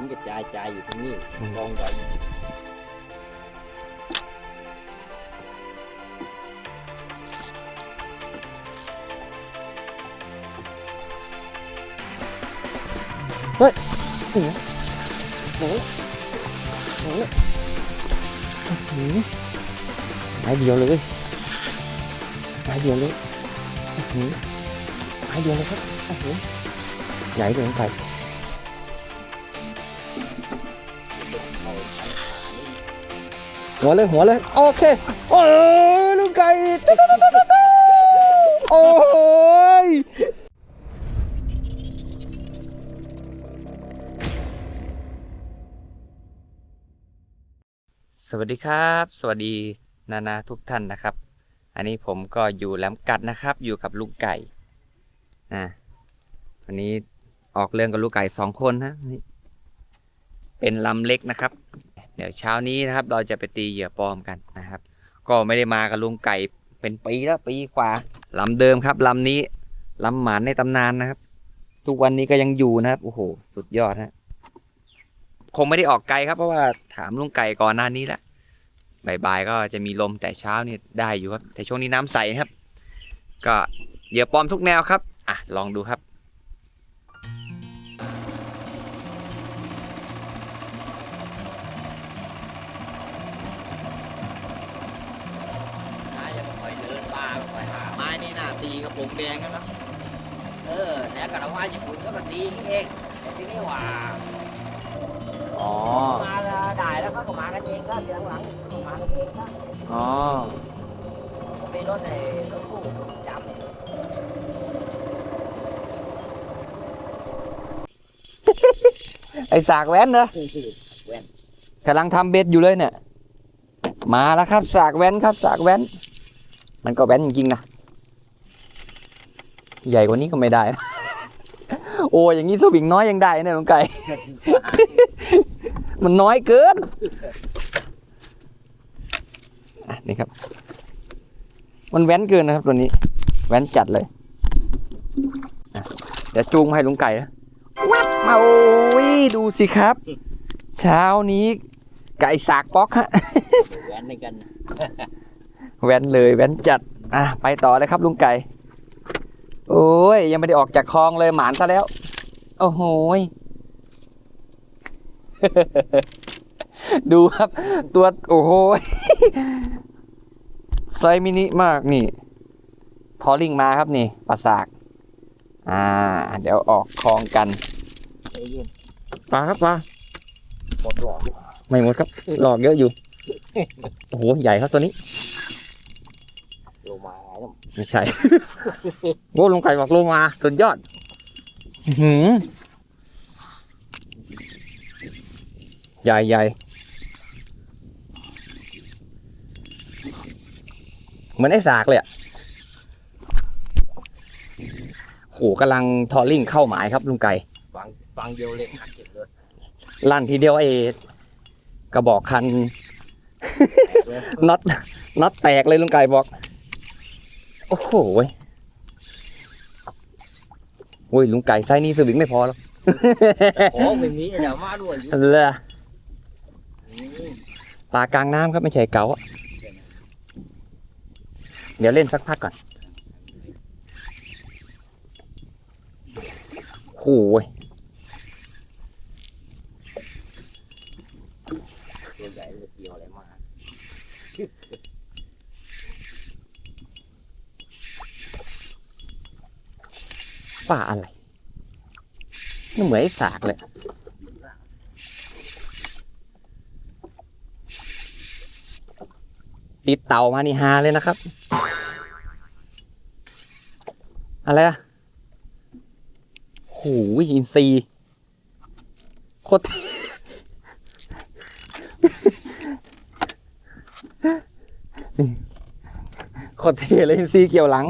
นกระจายใจอยู่ตรงนี้อืมกองไว้โอ้โหโอ้โหอื้อหือไม้เดียวเลยไม้เดียวเลยอื้อหือไม้เดียวเลยครับโอ้โหใหญ่เลยน้องไก่ หัวเลยหัวเลย โอเค โอ้ยลูกไก่ตตตตโอ้ยสวัสดีครับ สวัสดีนานาทุกท่านนะครับ อันนี้ผมก็อยู่แหลมกัดนะครับ อยู่กับลูกไก่นะวันนี้ออกเรื่องกับลูกไก่สองคนนะนี่เป็นลำเล็กนะครับ เดี๋ยวเช้านี้นะครับ เราจะไปตีเหยื่อปลอมกันนะครับ ก็ไม่ได้มากับลุงไก่เป็นปีแล้วปีกว่าลำเดิมครับลำนี้ลำหมานในตำนานนะครับ ทุกวันนี้ก็ยังอยู่นะครับโอ้โห สุดยอดฮะคงไม่ได้ออกไกลครับเพราะว่าถามลุงไก่ก่อนหน้านี้แล้วบ่ายๆก็จะมีลมแต่เช้านี่ได้อยู่ครับ แต่ช่วงนี้น้ำใสครับ ก็เหยื่อปลอมทุกแนวครับ อะลองดูครับ ตีกระโปรงแดงกันนะเออแล้วกับเราว่าญี่ปุ่นก็มาตีนี่เองแต่ที่นี่ว่าอ๋อ มาได้แล้วเขาก็มากันเองก็เดือนหลังเขามากันเองก็อ๋อ มีรถในรถตู้จับไอสากแว้นเนอะแว่นกำลังทำเบ็ดอยู่เลยเนี่ย มาแล้วครับสากแว้นครับสากแว้น มันก็แว้นจริงๆนะ ใหญ่กว่านี้ก็ไม่ได้นะโอ้อย่างนี้สวิงน้อยยังได้เนี่ยลุงไก่ มันน้อยเกินอะนี่ครับ มันแว้นเกินนะครับตัวนี้ แว้นจัดเลยอะเดี๋ยวจูงมาให้ลุงไก่นะแวบมาโอ้ยดูสิครับ เช้านี้ไก่สากป๊อกฮะแว่นในกันแว้นเลยแว้นจัด อะไปต่อเลยครับลุงไก่ โอ้ยยังไม่ได้ออกจากคลองเลยหมานซะแล้ว โอ้โหยดูครับ ตัวโอ้โหยไซส์มินิมากนี่ ทอลิงมาครับนี่ปลาสาก อ่า เดี๋ยวออกคลองกันไอ้ยืนปลาครับปลาหมดหลอดไม่หมดครับ หลอกเยอะอยู่ โอ้โห ใหญ่ครับตัวนี้โลมาแล้วไม่ใช่โอ้ลุงไก่บอกลงมาสุดยอดอื้อหือใหญ่ใหญ่เหมือนไอ้สากเลยอะโหกำลังทอลลิ่งเข้าหมายครับลุงไก่ฟังฟังเดียวเล็กหักเก็บเลยลั่นทีเดียวไอ้กระบอกคันน็อตน็อตแตกเลยลุงไก่บอก โอ้โหเว้ยโอ้ยลุงไก่ไส้นี่สวิงไม่พอแล้วโอ้ไม่มีเดี๋ยวมาด้วยอยู่เลยอืมปลากลางน้ำครับไม่ใช่เก๋าอะเดี๋ยวเล่นสักพักก่อนโอ้ยตัวใหญ่เลยเกี่ยวอะไรมา ปลาอะไรนี่เหมือนไอ้สากเลยติดเต่ามานี่ฮาเลยนะครับ อะไรอะหูยอินซีโคตรเท่นี่โคตรเทเลยอินซีเกี่ยวหลัง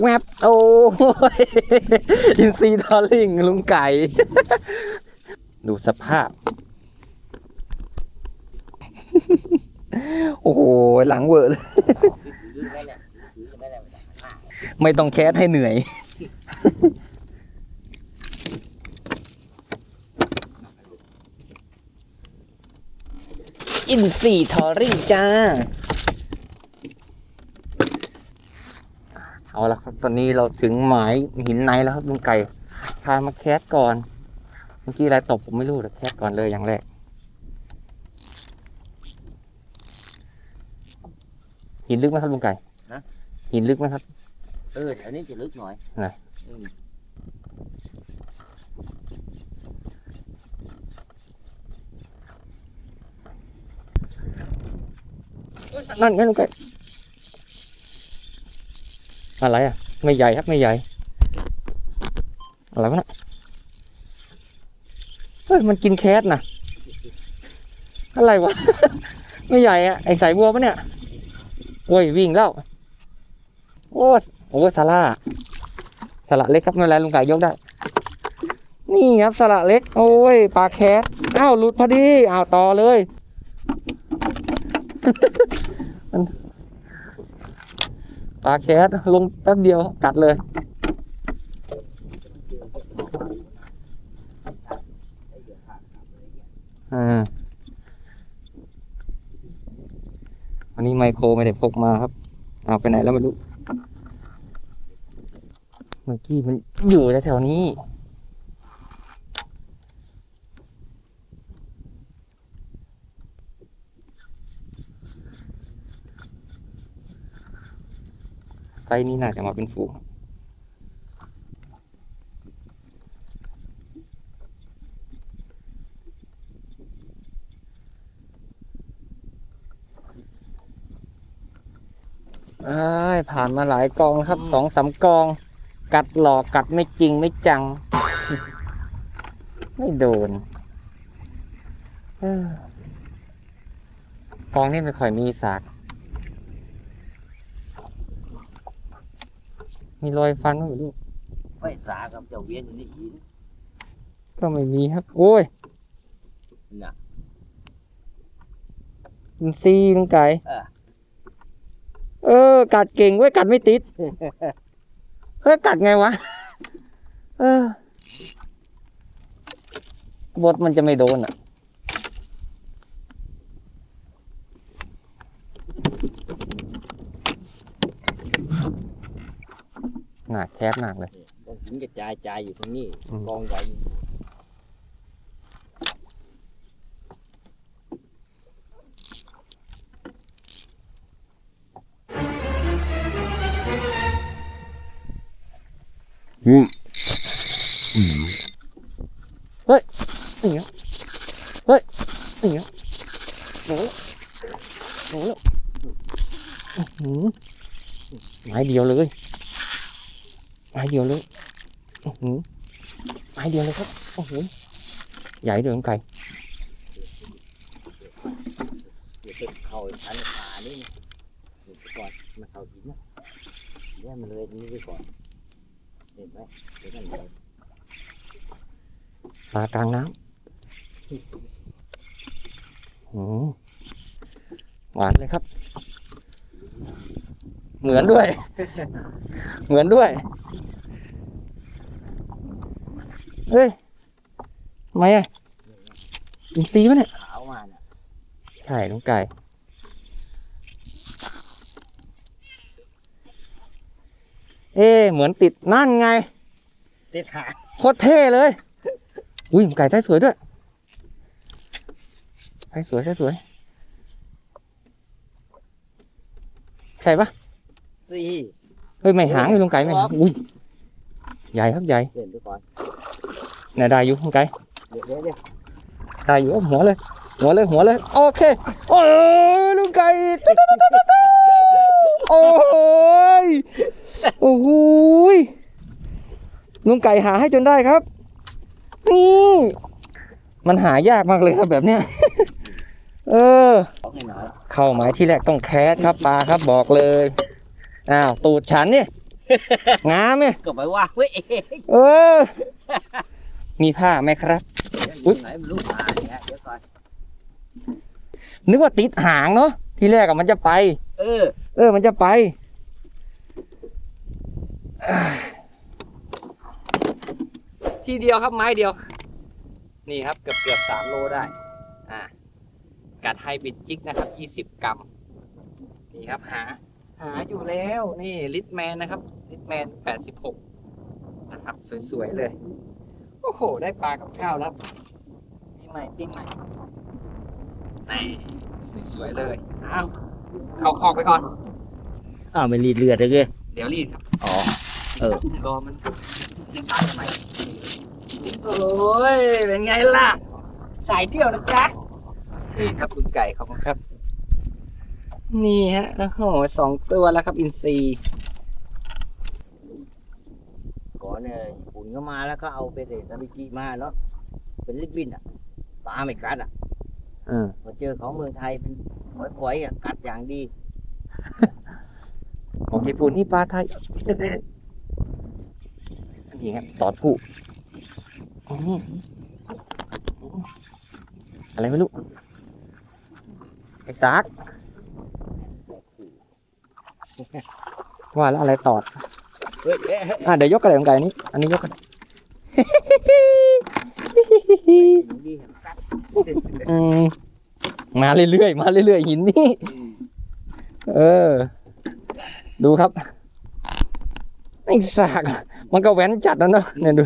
แวบโอ้ยอินซีทอลลิงลุงไก่ ดูสภาพ โอ้โห หลังเวอร์เลย ไม่ต้องแคสให้เหนื่อย อินซีทอริงจ้า เอาละครับ ตอนนี้เราถึงหมายหินในแล้วครับลุงไก่พามาแคสก่อน เมื่อกี้อะไรตกผมไม่รู้แต่แคสก่อนเลยอย่างแรกหินลึกไหมครับลุงไก่นะหินลึกไหมครับ เอออันนี้จะลึกหน่อยไหนอืมนั่นไงลุงไก่ อะไรอะ ไม่ใหญ่ครับไม่ใหญ่ อะไรวะน่ะเฮ้ยมันกินแคสนะอะไรวะ ไม่ใหญ่อะไอสายบัวปะเนี่ยโอ้ยวิ่งแล้วโอ้โอ้สาระสาระเล็กครับไม่เป็นไรลุงไก่ยกได้ นี่ครับสาระเล็ก โอ้ยปลาแคสอ้าวหลุดพอดีอ้าวต่อเลย ปลาแคสลงแป๊บเดียวกัดเลย อ่าวันนี้ไมโครไม่ได้พกมาครับ เอาไปไหนแล้วไม่รู้เมื่อกี้มันอยู่แถวๆนี้ ไซส์นี้น่าจะมาเป็นฝูงเอ้ยผ่านมาหลายกองแล้วครับสองสามกอง กัดหลอกกัดไม่จริงไม่จัง ไม่โดนเอ้อกองนี้ไม่ค่อยมีสาก มีรอยฟันไหมลูกไม่สากับเจ้าเวียนอยู่ในหินก็ไม่มีครับ โอ้ยน่ะอินซีลุงไก่เออ เออ กัดเก่งเว้ยกัดไม่ติด เฮ้ยกัดไงวะ เออบทมันจะไม่โดนอะ หนักแคบหนักเลยกองหินกระจายจายอยู่ตรงนี้อืมกองใหญ่นี่ไงเฮ้ยนี่ไงโดนโดนอื้อหือไม้เดียวเลย ไม้เดียวเลยอื้อหือไม้เดียวเลยครับโอ้โหใหญ่เดืองไก่เดี๋ยวจะเข้าชั้นขานี่นะก่อนมาเข้าหินนะเดี๋ยมันเลยนี้ไปก่อนเห็นไหมเดี๋ยวนั่นปลากลางน้ำอืมหวานเลยครับ เหมือนด้วย เหมือนด้วย เฮ้ยทำไมอะอินซีปะเนี่ยขาวมาน่ะใช่น้องไก่เอ๊ะเหมือนติดนั่นไง ติดหางโคตรเท่เลย อุ้ยไก่ไส้สวยด้วยไส้สวยไส้สวย ใช่ปะสิเฮ้ย ไม่หางเลยลุงไก่ไม่หางอุ้ย ใหญ่ครับใหญ่เดินไปก่อนไหนได้อยู่ลุงไก่เดี๋ยวเดี๋ยวเดี๋ยวได้อยู่เอาหัวเลย หัวเลยหัวเลยโอเคโอ้ยลุงไก่ตุ๊ดตุ๊ดตุ๊ดตุ๊ดตุ๊ดโอ้ยโอ้โหยลุงไก่หาให้จนได้ครับนี่มันหายากมากเลยครับแบบเนี้ยเออของให้หน่อยเข้าหมายที่แรกต้องแคสครับปลาครับบอกเลยอ้าวตูดฉันเนี่ย งามเนี่ยก็ไปว่าเว้ยเออ มีผ้าไหมครับอุ๊อุ๊ยยไหนมันรู้มาเนี่ยเดี๋ยวก่อนนึกว่าติดหางเนาะที่แรกอะมันจะไป เออ เออ มันจะไปอ่าทีเดียวครับไม้เดียว นี่ครับเกือบเกือบสามโลได้ อ่ากัดไฮบริดจิกนะครับยี่สิบกรัม นี่ครับหา หาอยู่แล้วนี่ลิทแมนนะครับลิทแมนแปดสิบหกนะครับ สวย ๆ เลย โอ้โห ได้ปลากับข้าวแล้วปีใหม่ปีใหม่นี่สวย ๆ เลยอ้าวเข้าคอกไปก่อน อ้าวไม่รีดเลือดเลยเดี๋ยวรีดครับ อ๋อ เออ รอมันยังตายใหม่โอ้ย เป็นไงล่ะ สายเดี่ยวนะจ๊ะนี่ครับคุณไก่ขอบคุณครับ นี่ฮะ โอ้โหสองตัวแล้วครับ อินซีย์ก่อนเนี่ยญี่ปุ่นก็มาแล้วก็เอาไปเดซาบิกิมาเนาะเป็นลิปบินอะปลาไม่กัดอะอืมพอเจอของเมืองไทยเป็นฝอยๆอะกัดอย่างดี ของญี่ปุ่นนี่ปลาไทยนี่ครับตอดผู้อ๋ออะไรไม่รู้ไอ้ซาก ว่าแล้วอะไรตอด เฮ้ยเอ๊ะเฮ้ยอะเดี๋ยวยกกระเดของไก่นี้ อันนี้ยกกันอย่างดีกัดอืมมาเรื่อยๆ มาเรื่อยๆ หินนี่ เออ ดูครับไอ้สาก มันก็แว้นจัดนะเนอะเนี่ยดู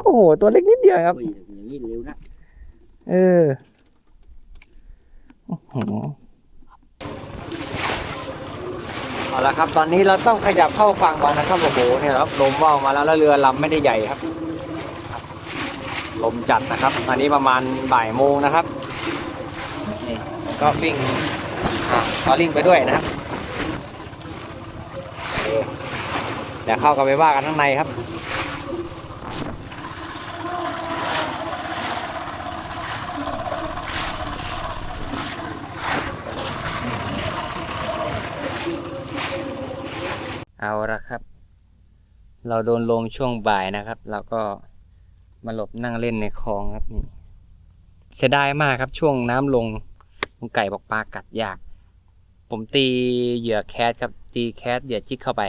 โอ้โห ตัวเล็กนิดเดียวครับอุ้ยอย่างนี้เร็วนะ เออโอ้โห เอาละครับตอนนี้เราต้องขยับเข้าฝั่งก่อนนะครับโอ้โหเนี่ยครับลมว่าวมาแล้วแล้วเรือลำไม่ได้ใหญ่ครับลมจัดนะครับอันนี้ประมาณบ่ายโมงนะครับนี่ก็วิ่งอะก็ลิงไปด้วยนะครับเดี๋ยวเข้ากันไปว่ากันข้างในครับ เอาละครับ เราโดนลมช่วงบ่ายนะครับ เราก็มาหลบนั่งเล่นในคลองครับนี่เสียดายมากครับช่วงน้ำลงลุงไก่บอกปลากัดยาก ผมตีเหยื่อแคสครับตีแคสเหยื่อจิกเข้าไป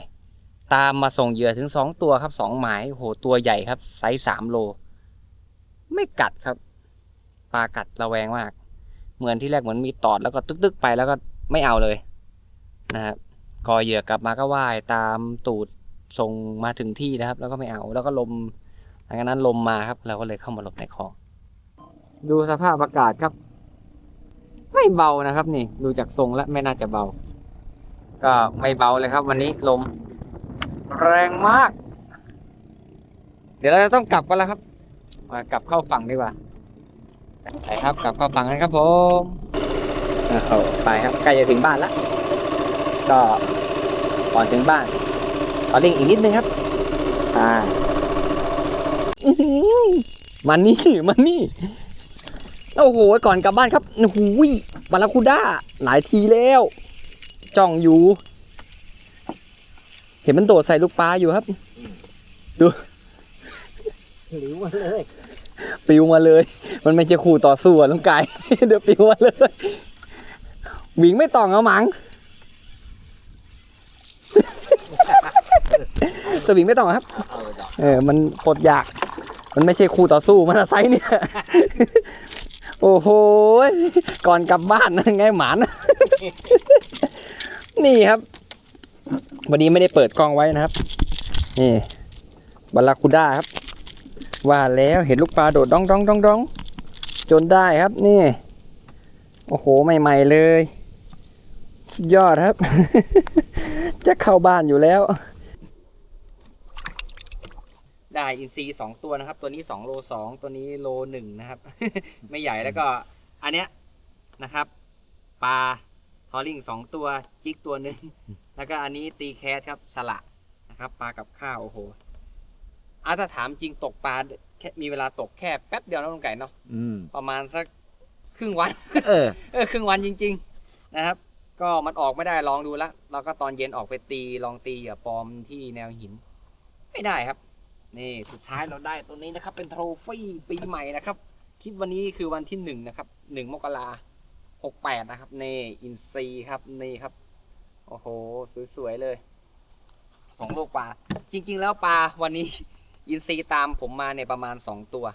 ตามมาส่งเหยื่อถึงสองตัวครับสองหมายโอ้โหตัวใหญ่ครับไซส์สามโล ไม่กัดครับปลากัดระแวงมาก เหมือนที่แรกเหมือนมีตอดแล้วก็ตึกๆไปแล้วก็ไม่เอาเลยนะครับ กอเหยื่อกลับมาก็ว่ายตามตูดส่งมาถึงที่นะครับ แล้วก็ไม่เอาแล้วก็ลมหลังจากนั้นลมมาครับ เราก็เลยเข้ามาหลบในคลอง ดูสภาพอากาศครับ ไม่เบานะครับ นี่ ดูจากทรงแล้วไม่น่าจะเบา ก็ไม่เบาเลยครับ วันนี้ลม แรงมาก เดี๋ยวเราจะต้องกลับกันแล้วครับมากลับเข้าฝั่งดีกว่าไปครับ กลับเข้าฝั่งกันครับผมเอาไปครับใกล้จะถึงบ้านแล้ว ก็ก่อนถึงบ้านขอเร่งอีกนิดนึงครับ อ่าอื้อหือมานี่มานี่ โอ้โห ก่อนกลับบ้านครับโอ้โหบาราคูด้า หลายทีแล้ว จ้องอยู่ เห็นมันโดดใส่ลูกปลาอยู่ครับหรือมาเลยปิวมาเลย มันไม่ใช่คู่ต่อสู้อะลุงไก่เดี๋ยวปิวมาเลยหวิงไม่ต้องเอาหมัง สวิงไม่ต้องอะครับเอาดอกเออ มันปลดอยาก มันไม่ใช่คู่ต่อสู้มันไซค์เนี่ย โอ้โห ก่อนกลับบ้านนะไงหมาน นี่ครับ วันนี้ไม่ได้เปิดกล้องไว้นะครับ นี่บาราคูด้าครับ ว่าแล้วเห็นลูกปลาโดดดองดองดองดองจนได้ครับ นี่ โอ้โห ใหม่ ๆ เลยสุดยอดครับ จะเข้าบ้านอยู่แล้ว ได้อินซีสองตัวนะครับ ตัวนี้สองโลสองตัวนี้โลหนึ่งนะครับ ไม่ใหญ่แล้วก็ อันเนี้ยนะครับปลาทอลิงสองตัวจิกตัวหนึ่งแล้วก็อันนี้ตีแคสครับสละนะครับปลากับข้าวโอ้โหอาถ้าถามจริงตกปลาแค่มีเวลาตกแค่แป๊บเดียวนะลุงไก่เนาะอืมประมาณสักครึ่งวัน เออ เออครึ่งวันจริง ๆ นะครับ ก็มันออกไม่ได้ลองดูแล้วเราก็ตอนเย็นออกไปตีลองตีเหยื่อปลอมที่แนวหิน ไม่ได้ครับ นี่สุดท้ายเราได้ตัวนี้นะครับ เป็นโทรฟี่ปีใหม่นะครับ คลิปวันนี้คือวันที่หนึ่งนะครับหนึ่งมกราหกแปดนะครับนี่อินซีครับนี่ครับ โอ้โห สวยๆเลยสองลูกปลา จริง ๆ แล้วปลาวันนี้อินซีตามผมมาเนี่ยประมาณสองตัว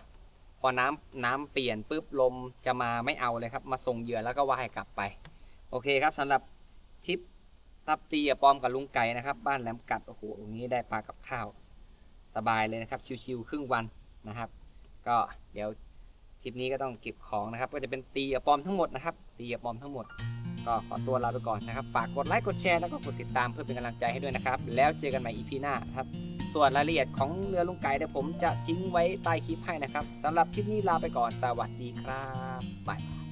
พอน้ำน้ำเปลี่ยนปุ๊บลมจะมาไม่เอาเลยครับ มาส่งเหยื่อแล้วก็ว่ายกลับไป โอเคครับสำหรับทริปทับตีอปอมกับลุงไก่นะครับ บ้านแหลมกัดโอ้โหตรงนี้ได้ปลากับข้าว สบายเลยนะครับ ชิวๆครึ่งวันนะครับ ก็เดี๋ยวทริปนี้ก็ต้องเก็บของนะครับ ก็จะเป็นตีอปอมทั้งหมดนะครับตีอปอมทั้งหมด ก็ขอตัวลาไปก่อนนะครับ ฝากกดไลค์กดแชร์แล้วก็กดติดตามเพื่อเป็นกำลังใจให้ด้วยนะครับ แล้วเจอกันใหม่ EP หน้าครับ ส่วนรายละเอียดของเรือลุงไก่เดี๋ยวผมจะทิ้งไว้ใต้คลิปให้นะครับสำหรับคลิปนี้ลาไปก่อนสวัสดีครับบาย